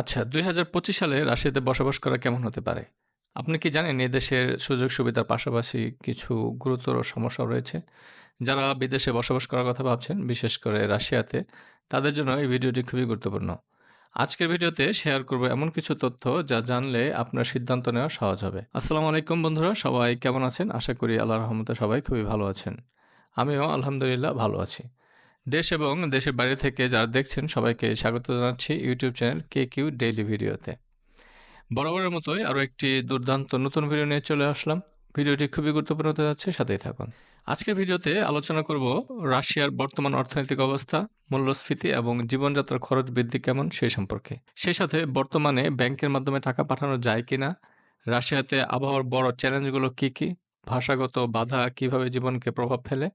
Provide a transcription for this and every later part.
আচ্ছা দুই হাজার পঁচিশ সালে রাশিয়াতে বসবাস করা কেমন হতে পারে? আপনি কি জানেন এ দেশের সুযোগ সুবিধার পাশাপাশি কিছু গুরুতর সমস্যা রয়েছে? যারা বিদেশে বসবাস করার কথা ভাবছেন, বিশেষ করে রাশিয়াতে, তাদের জন্য এই ভিডিওটি খুবই গুরুত্বপূর্ণ। আজকের ভিডিওতে শেয়ার করব এমন কিছু তথ্য যা জানলে আপনার সিদ্ধান্ত নেওয়া সহজ হবে। আসসালামু আলাইকুম বন্ধুরা, সবাই কেমন আছেন? আশা করি আল্লাহ রহমতে সবাই খুবই ভালো আছেন। আমিও আলহামদুলিল্লাহ ভালো আছি। দেশ এবং দেশের বাইরে থেকে যারা দেখছেন, সবাইকে স্বাগত জানাচ্ছি YouTube channel K Q daily ভিডিওতে। বরাবরের মতোই আরও একটি দুর্দান্ত নতুন ভিডিও নিয়ে চলে আসলাম। ভিডিওটি খুবই গুরুত্বপূর্ণ হতে যাচ্ছে, সাথেই থাকুন। আজকের ভিডিওতে আলোচনা করব রাশিয়ার বর্তমান অর্থনৈতিক অবস্থা, মূল্যস্ফীতি এবং জীবনযাত্রার খরচ বৃদ্ধি কেমন সেই সম্পর্কে। সেই সাথে বর্তমানে ব্যাংকের মাধ্যমে টাকা পাঠানো যায় কিনা, রাশিয়াতে আবহাওয়ার বড় চ্যালেঞ্জগুলো কি কি, ভাষাগত বাধা কীভাবে জীবনকে প্রভাব ফেলে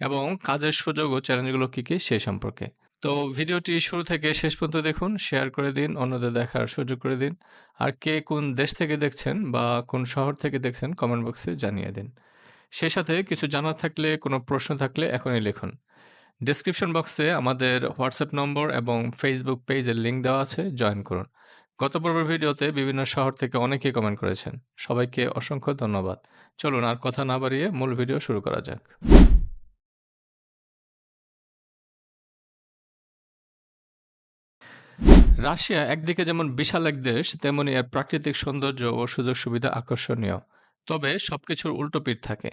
এবং কাজের সুযোগ ও চ্যালেঞ্জগুলো কী কী সে সম্পর্কে। তো ভিডিওটি শুরু থেকে শেষ পর্যন্ত দেখুন, শেয়ার করে দিন, অন্যদের দেখার সুযোগ করে দিন, আর কে কোন দেশ থেকে দেখছেন বা কোন শহর থেকে দেখছেন কমেন্ট বক্সে জানিয়ে দিন। সেই সাথে কিছু জানার থাকলে, কোনো প্রশ্ন থাকলে এখনই লিখুন। ডিসক্রিপশন বক্সে আমাদের হোয়াটসঅ্যাপ নম্বর এবং ফেসবুক পেজের লিঙ্ক দেওয়া আছে, জয়েন করুন। গত পর্বের ভিডিওতে বিভিন্ন শহর থেকে অনেকেই কমেন্ট করেছেন। সবাইকে অসংখ্য ধন্যবাদ। চলুন আর কথা না বাড়িয়ে মূল ভিডিও শুরু করা যাক। রাশিয়া একদিকে যেমন বিশাল এক দেশ, তেমনি এর প্রাকৃতিক সৌন্দর্য ও সুযোগ সুবিধা আকর্ষণীয়। তবে সবকিছুর উল্টো পিঠ থাকে,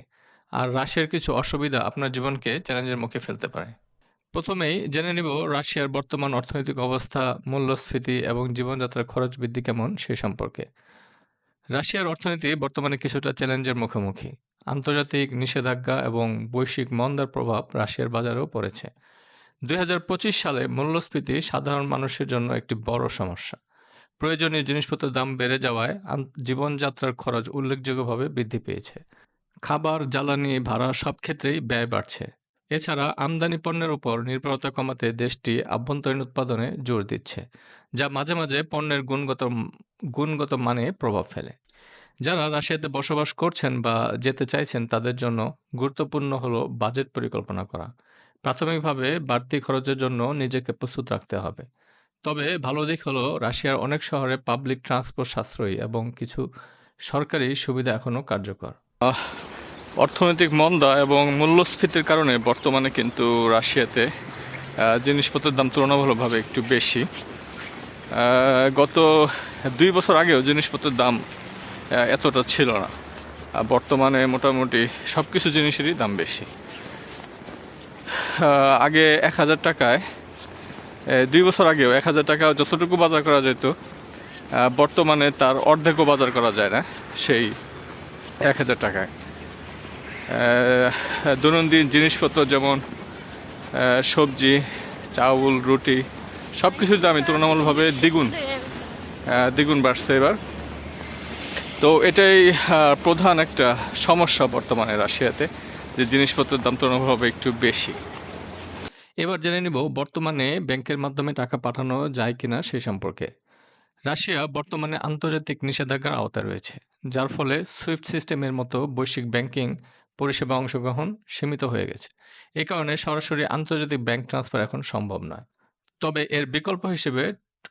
আর রাশিয়ার কিছু অসুবিধা আপনার জীবনকে চ্যালেঞ্জের মুখে ফেলতে পারে। প্রথমেই জেনে নিব রাশিয়ার বর্তমান অর্থনৈতিক অবস্থা, মূল্যস্ফীতি এবং জীবনযাত্রার খরচ বৃদ্ধি কেমন সে সম্পর্কে। রাশিয়ার অর্থনীতি বর্তমানে কিছুটা চ্যালেঞ্জের মুখোমুখি। আন্তর্জাতিক নিষেধাজ্ঞা এবং বৈশ্বিক মন্দার প্রভাব রাশিয়ার বাজারেও পড়েছে। দুই হাজার পঁচিশ সালে মূল্যস্ফীতি সাধারণ মানুষের জন্য একটি বড় সমস্যা। প্রয়োজনীয় জিনিসপত্রের দাম বেড়ে যাওয়ায় জীবনযাত্রার খরচ উল্লেখযোগ্যভাবে বৃদ্ধি পেয়েছে। খাবার, জ্বালানি, ভাড়া সব ক্ষেত্রেই ব্যয় বাড়ছে। এছাড়া আমদানি পণ্যের উপর নির্ভরতা কমাতে দেশটি আভ্যন্তরীণ উৎপাদনে জোর দিচ্ছে, যা মাঝে মাঝে পণ্যের গুণগত গুণগত মানে প্রভাব ফেলে। যারা রাশিয়াতে বসবাস করছেন বা যেতে চাইছেন তাদের জন্য গুরুত্বপূর্ণ হলো বাজেট পরিকল্পনা করা। প্রাথমিকভাবে বাড়তি খরচের জন্য নিজেকে প্রস্তুত রাখতে হবে। তবে ভালো দিক হলো, রাশিয়ার অনেক শহরে পাবলিক ট্রান্সপোর্ট সাশ্রয়ী এবং কিছু সরকারি সুবিধা এখনও কার্যকর। অর্থনৈতিক মন্দা এবং মূল্যস্ফীতির কারণে বর্তমানে কিন্তু রাশিয়াতে জিনিসপত্রের দাম তুলনামূলকভাবে একটু বেশি। গত দুই বছর আগেও জিনিসপত্রের দাম এতটা ছিল না। বর্তমানে মোটামুটি সব কিছু জিনিসেরই দাম বেশি। আগে এক হাজার টাকায় দুই বছর আগেও এক হাজার টাকা যতটুকু বাজার করা যেত বর্তমানে তার অর্ধেকও বাজার করা যায় না সেই এক হাজার টাকায়। দৈনন্দিন জিনিসপত্র যেমন সবজি, চাউল, রুটি সব কিছুর দামই তুলনামূলকভাবে দ্বিগুণ দ্বিগুণ বাড়ছে এবার। তো এটাই প্রধান একটা সমস্যা বর্তমানে রাশিয়াতে, যে জিনিসপত্রের দাম তুলনামূলকভাবে একটু বেশি। এবার জেনে নিব বর্তমানে ব্যাংকের মাধ্যমে টাকা পাঠানো যায় কিনা সে সম্পর্কে। রাশিয়া বর্তমানে আন্তর্জাতিক নিষেধাজ্ঞার আওতায় রয়েছে, যার ফলে সুইফট সিস্টেমের মতো বৈশ্বিক ব্যাংকিং পরিষেবা অংশগ্রহণ সীমিত হয়ে গেছে। এ কারণে সরাসরি আন্তর্জাতিক ব্যাংক ট্রান্সফার এখন সম্ভব নয়। তবে এর বিকল্প হিসেবে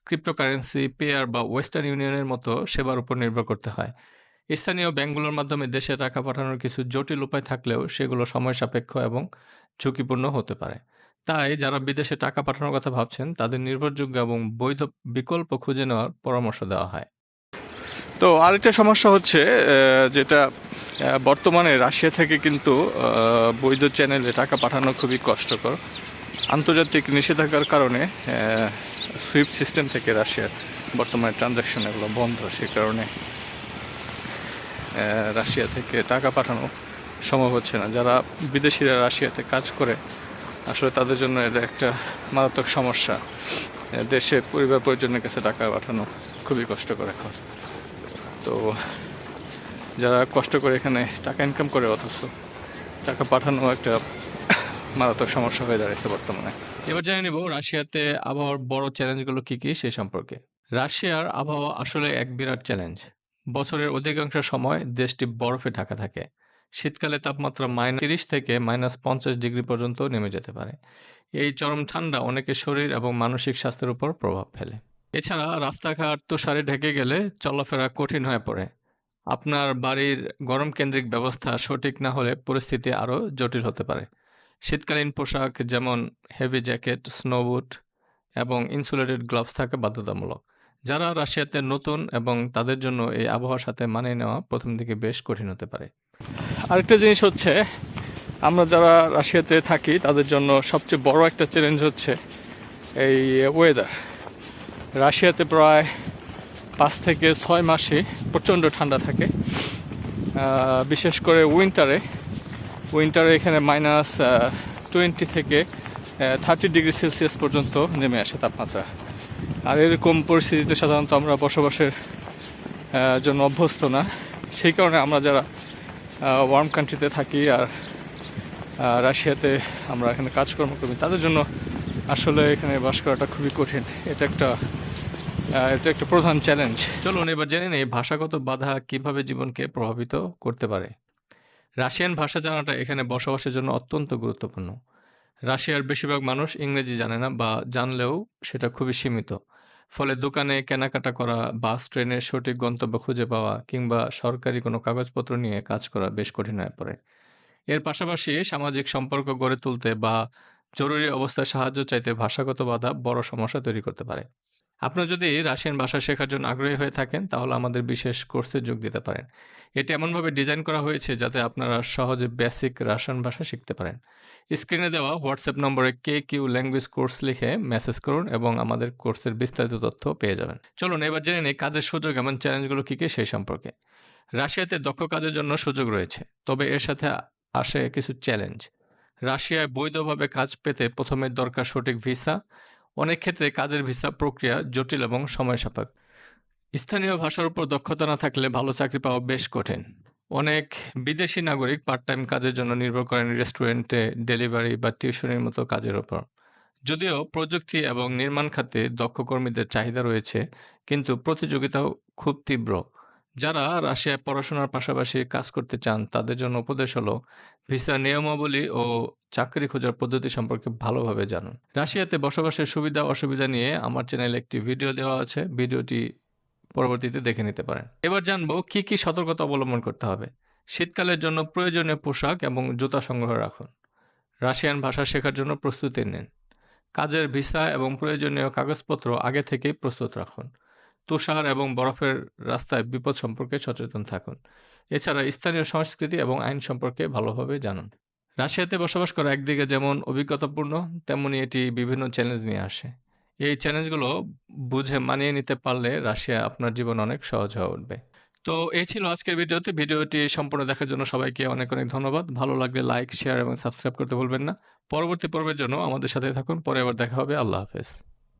ক্রিপ্টোকারেন্সি, পেয়ার বা ওয়েস্টার্ন ইউনিয়নের মতো সেবার উপর নির্ভর করতে হয়। স্থানীয় ব্যাংকগুলোর মাধ্যমে দেশে টাকা পাঠানোর কিছু জটিল উপায় থাকলেও সেগুলো সময় সাপেক্ষ এবং ঝুঁকিপূর্ণ হতে পারে। তাই যারা বিদেশে টাকা পাঠানোর কথা ভাবছেন, তাদের নির্ভরযোগ্য এবং বৈধ বিকল্প খুঁজে নেওয়ার পরামর্শ দেওয়া হয়। তো আরেকটা সমস্যা হচ্ছে যেটা বর্তমানে রাশিয়া থেকে কিন্তু বৈধ চ্যানেলে টাকা পাঠানো খুবই কষ্টকর। আন্তর্জাতিক নিষেধাজ্ঞার কারণে সুইফট সিস্টেম থেকে রাশিয়ার বর্তমানে ট্রানজাকশন এগুলো বন্ধ, সে কারণে রাশিয়া থেকে টাকা পাঠানো সম্ভব হচ্ছে না। যারা বিদেশিরা রাশিয়াতে কাজ করে আসলে তাদের জন্য এটা একটা মারাত্মক সমস্যা। দেশে পরিবার পরিজনের কাছে টাকা পাঠানো খুবই কষ্টকর এখন। তো যারা কষ্ট করে এখানে টাকা ইনকাম করে অথচ টাকা পাঠানো একটা মারাত্মক সমস্যা হয়ে দাঁড়িয়েছে বর্তমানে। এবার জেনে নিব রাশিয়াতে আবহাওয়ার বড় চ্যালেঞ্জগুলো কী কী সে সম্পর্কে। রাশিয়ার আবহাওয়া আসলে এক বিরাট চ্যালেঞ্জ। বছরের অধিকাংশ সময় দেশটি বরফে ঢাকা থাকে। শীতকালে তাপমাত্রা মাইনাস তিরিশ থেকে মাইনাস পঞ্চাশ ডিগ্রি পর্যন্ত নেমে যেতে পারে। এই চরম ঠান্ডা অনেকের শরীর এবং মানসিক স্বাস্থ্যের উপর প্রভাব ফেলে। এছাড়া রাস্তাঘাট তুষারে ঢেকে গেলে চলাফেরা কঠিন হয়ে পড়ে। আপনার বাড়ির গরম কেন্দ্রিক ব্যবস্থা সঠিক না হলে পরিস্থিতি আরও জটিল হতে পারে। শীতকালীন পোশাক যেমন হেভি জ্যাকেট স্নোবুট এবং ইনসুলেটেড গ্লাভস থাকা বাধ্যতামূলক, যারা রাশিয়াতে নতুন এবং তাদের জন্য এই আবহাওয়ার সাথে মানিয়ে নেওয়া প্রথম দিকে বেশ কঠিন হতে পারে। আরেকটা জিনিস হচ্ছে, আমরা যারা রাশিয়াতে থাকি, তাদের জন্য সবচেয়ে বড় একটা চ্যালেঞ্জ হচ্ছে এই ওয়েদার রাশিয়াতে প্রায় পাঁচ থেকে ছয় মাসে প্রচণ্ড ঠান্ডা থাকে। বিশেষ করে উইন্টারে উইন্টারে এখানে মাইনাস টোয়েন্টি থেকে থার্টি ডিগ্রি সেলসিয়াস পর্যন্ত নেমে আসে তাপমাত্রা। আর এরকম পরিস্থিতিতে সাধারণত আমরা বসবাসের জন্য অভ্যস্ত না। সেই কারণে আমরা যারা ওয়ার্ম কান্ট্রিতে থাকি আর রাশিয়াতে আমরা এখানে কাজকর্ম করি। তাদের জন্য আসলে এখানে বাস করাটা খুবই কঠিন। এটা একটা এটা একটা প্রধান চ্যালেঞ্জ চলুন এবার জেনে নেই ভাষাগত বাধা কীভাবে জীবনকে প্রভাবিত করতে পারে। রাশিয়ান ভাষা জানাটা এখানে বসবাসের জন্য অত্যন্ত গুরুত্বপূর্ণ। রাশিয়ার বেশিরভাগ মানুষ ইংরেজি জানে না বা জানলেও সেটা খুবই সীমিত। ফলে দোকানে কেনাকাটা করা, বাস, ট্রেনের সঠিক গন্তব্য খুঁজে পাওয়া কিংবা সরকারি কোনো কাগজপত্র নিয়ে কাজ করা বেশ কঠিন হয়ে পড়ে। এর পাশাপাশি সামাজিক সম্পর্ক গড়ে তুলতে বা জরুরি অবস্থায় সাহায্য চাইতে ভাষাগত বাধা বড় সমস্যা তৈরি করতে পারে। আপনি যদি রাশিয়ান ভাষা শেখার জন্য আগ্রহী হয়ে থাকেন, তাহলে আমাদের বিশেষ কোর্সে যোগ দিতে পারেন। এটি এমনভাবে ডিজাইন করা হয়েছে যাতে আপনারা সহজে বেসিক রাশিয়ান ভাষা শিখতে পারেন। স্ক্রিনে দেওয়া হোয়াটসঅ্যাপ নম্বরে কে কিউ ল্যাঙ্গুয়েজ কোর্স লিখে মেসেজ করুন এবং আমাদের কোর্সের বিস্তারিত তথ্য পেয়ে যাবেন। চলুন, এবার জেনে নিই কাজের সুযোগ এবং চ্যালেঞ্জগুলো কী কী সেই সম্পর্কে। রাশিয়াতে দক্ষ কাজের জন্য সুযোগ রয়েছে, তবে এর সাথে আসে কিছু চ্যালেঞ্জ রাশিয়ায় বৈধভাবে কাজ পেতে প্রথমে দরকার সঠিক ভিসা অনেক ক্ষেত্রে কাজের ভিসা প্রক্রিয়া জটিল এবং সময় সাপেক্ষ স্থানীয় ভাষার উপর দক্ষতা না থাকলে ভালো চাকরি পাওয়া বেশ কঠিন। অনেক বিদেশি নাগরিক পার্ট টাইম কাজের জন্য নির্ভর করেন রেস্টুরেন্টে ডেলিভারি বা টিউশনের মতো কাজের উপর। যদিও প্রযুক্তি এবং নির্মাণ খাতে দক্ষ কর্মীদের চাহিদা রয়েছে, কিন্তু প্রতিযোগিতাও খুব তীব্র। যারা রাশিয়ায় পড়াশোনার পাশাপাশি কাজ করতে চান, তাদের জন্য উপদেশ হলো ভিসা নিয়মাবলী ও চাকরি খোঁজার পদ্ধতি সম্পর্কে ভালোভাবে জানুন। রাশিয়াতে বসবাসের সুবিধা অসুবিধা নিয়ে আমার চ্যানেলে একটি ভিডিও দেওয়া আছে, ভিডিওটি পরবর্তীতে দেখে নিতে পারেন। এবার জানব কি কি সতর্কতা অবলম্বন করতে হবে। শীতকালের জন্য প্রয়োজনীয় পোশাক এবং জুতা সংগ্রহ রাখুন। রাশিয়ান ভাষা শেখার জন্য প্রস্তুতি নিন। কাজের ভিসা এবং প্রয়োজনীয় কাগজপত্র আগে থেকেই প্রস্তুত রাখুন। তুষার এবং বরফের রাস্তায় বিপদ সম্পর্কে সচেতন থাকুন। এছাড়া স্থানীয় সংস্কৃতি এবং আইন সম্পর্কে ভালোভাবে জানুন। রাশিয়াতে বসবাস করা একদিকে যেমন অভিজ্ঞতাপূর্ণ, তেমনি এটি বিভিন্ন চ্যালেঞ্জ নিয়ে আসে। এই চ্যালেঞ্জগুলো বুঝে মানিয়ে নিতে পারলে রাশিয়া আপনার জীবন অনেক সহজ হয়ে উঠবে। তো এই ছিল আজকের ভিডিওতে ভিডিওটি সম্পূর্ণ দেখার জন্য সবাইকে অনেক অনেক ধন্যবাদ। ভালো লাগলে লাইক, শেয়ার এবং সাবস্ক্রাইব করতে ভুলবেন না। পরবর্তী পর্বের জন্য আমাদের সাথে থাকুন। পরে আবার দেখা হবে। আল্লাহ হাফেজ।